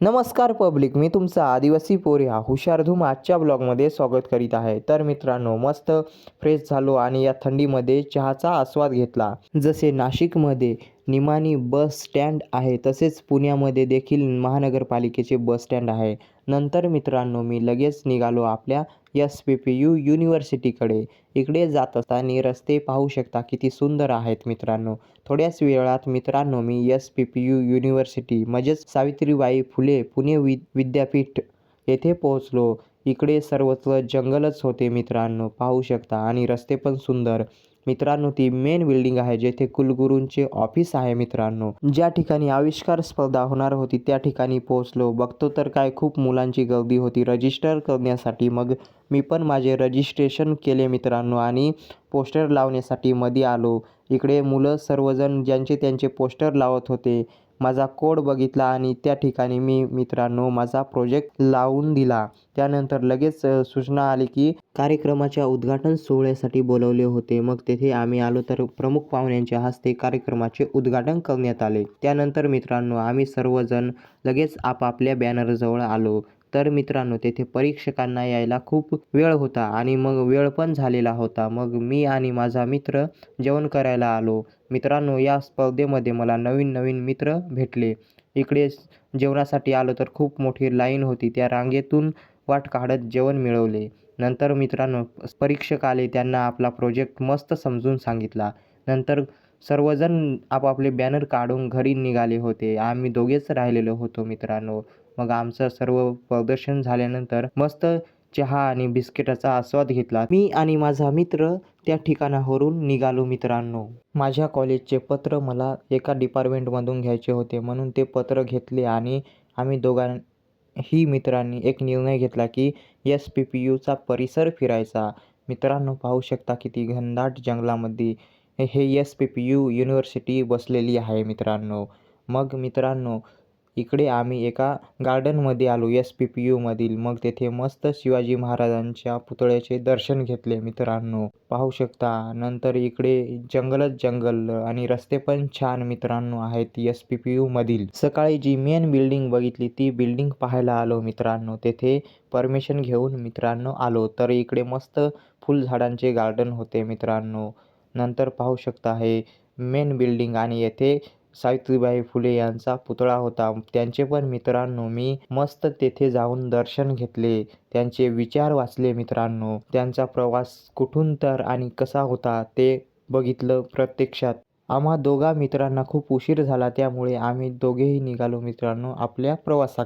नमस्कार पब्लिक मी तुमचा आदिवासी पोऱ्या हुशार धूम आजच्या ब्लॉगमध्ये स्वागत करीत आहे. तर मित्रांनो मस्त फ्रेश झालो आणि या थंडीमध्ये चहाचा आस्वाद घेतला. जसे नाशिकमध्ये निमानी बस स्टँड आहे तसेच पुण्यामध्ये देखील महानगरपालिकेचे बस स्टँड आहे. नंतर मित्रांनो मी लगेच निघालो आपल्या एस पी पी यू युनिव्हर्सिटीकडे. इकडे जात असताना रस्ते पाहू शकता किती सुंदर आहेत मित्रांनो. थोड्याच वेळात मित्रांनो मी S P P U university म्हणजेच सावित्रीबाई फुले पुणे वि विद्यापीठ येथे पोहोचलो. इकडे सर्वत्र जंगलच होते मित्रांनो पाहू शकता. आणि रस्ते पण सुंदर. मित्रांनो ती मेन बिल्डिंग आहे जेथे कुलगुरूंचे ऑफिस आहे मित्रांनो. ज्या ठिकाणी आविष्कार स्पर्धा होणार होती त्या ठिकाणी पोहोचलो. बघतो तर काय खूप मुलांची गर्दी होती. रजिस्टर करण्यासाठी मग मी पण माझे रजिस्ट्रेशन केले मित्रांनो आणि पोस्टर लावण्यासाठी मध्ये आलो. इकडे मुलं सर्वजण ज्यांचे त्यांचे पोस्टर लावत होते. माझा कोड बघितला आणि त्या ठिकाणी मी मित्रांनो माझा प्रोजेक्ट लावून दिला. त्यानंतर लगेच सूचना आली की कार्यक्रमाच्या उद्घाटन सोहळ्यासाठी बोलवले होते. मग तेथे आम्ही आलो तर प्रमुख पाहुण्यांच्या हस्ते कार्यक्रमाचे उद्घाटन करण्यात आले. त्यानंतर मित्रांनो आम्ही सर्वजण लगेच आपापल्या बॅनरजवळ आलो. तर मित्रांनो तेथे परीक्षकांना यायला खूप वेळ होता आणि मग वेळ पण झालेला होता. मग मी आणि माझा मित्र जेवण करायला आलो. मित्रांनो या स्पर्धेमध्ये मला नवीन नवीन मित्र भेटले. इकडे जेवणासाठी आलो तर खूप मोठी लाईन होती. त्या रांगेतून वाट काढत जेवण मिळवले. नंतर मित्रांनो परीक्षक आले. त्यांना आपला प्रोजेक्ट मस्त समजून सांगितला. नंतर सर्वजण आपापले बॅनर काढून घरी निघाले होते. आम्ही दोघेच राहिलेलो होतो मित्रांनो. मग आमचं सर्व प्रदर्शन झाल्यानंतर मस्त चहा आणि बिस्किटाचा आस्वाद घेतला. मी आणि माझा मित्र त्या ठिकाणावरून निघालो मित्रांनो. माझ्या कॉलेजचे पत्र मला एका डिपार्टमेंटमधून घ्यायचे होते. म्हणून ते पत्र घेतले आणि आम्ही दोघांही मित्रांनी एक निर्णय घेतला की एस पी पी यूचा परिसर फिरायचा. मित्रांनो पाहू शकता किती घनदाट जंगलामध्ये हे S P P U university बसलेली आहे मित्रांनो. मग मित्रांनो इकडे आम्ही एका गार्डनमध्ये आलो एस पी पी यूमधील मग तेथे मस्त शिवाजी महाराजांच्या पुतळ्याचे दर्शन घेतले मित्रांनो. पाहू शकता नंतर इकडे जंगलच जंगल आणि रस्ते पण छान मित्रांनो आहेत एस पी पी यूमधील सकाळी जी मेन बिल्डिंग बघितली ती बिल्डिंग पाहायला आलो मित्रांनो. तेथे परमिशन घेऊन मित्रांनो आलो. तर इकडे मस्त फुलझाडांचे गार्डन होते मित्रांनो. नंतर पाहू शकता हे मेन बिल्डिंग आणि येथे सावित्रीबाई फुले यांचा पुतळा होता. त्यांचे पण मित्रांनो मी मस्त तेथे जाऊन दर्शन घेतले. त्यांचे विचार वाचले मित्रांनो. त्यांचा प्रवास कुठून तर आणि कसा होता ते बघितलं प्रत्यक्षात. आम्हा दोघा मित्रांना खूप उशीर झाला त्यामुळे आम्ही दोघेही निघालो मित्रांनो आपल्या प्रवासात.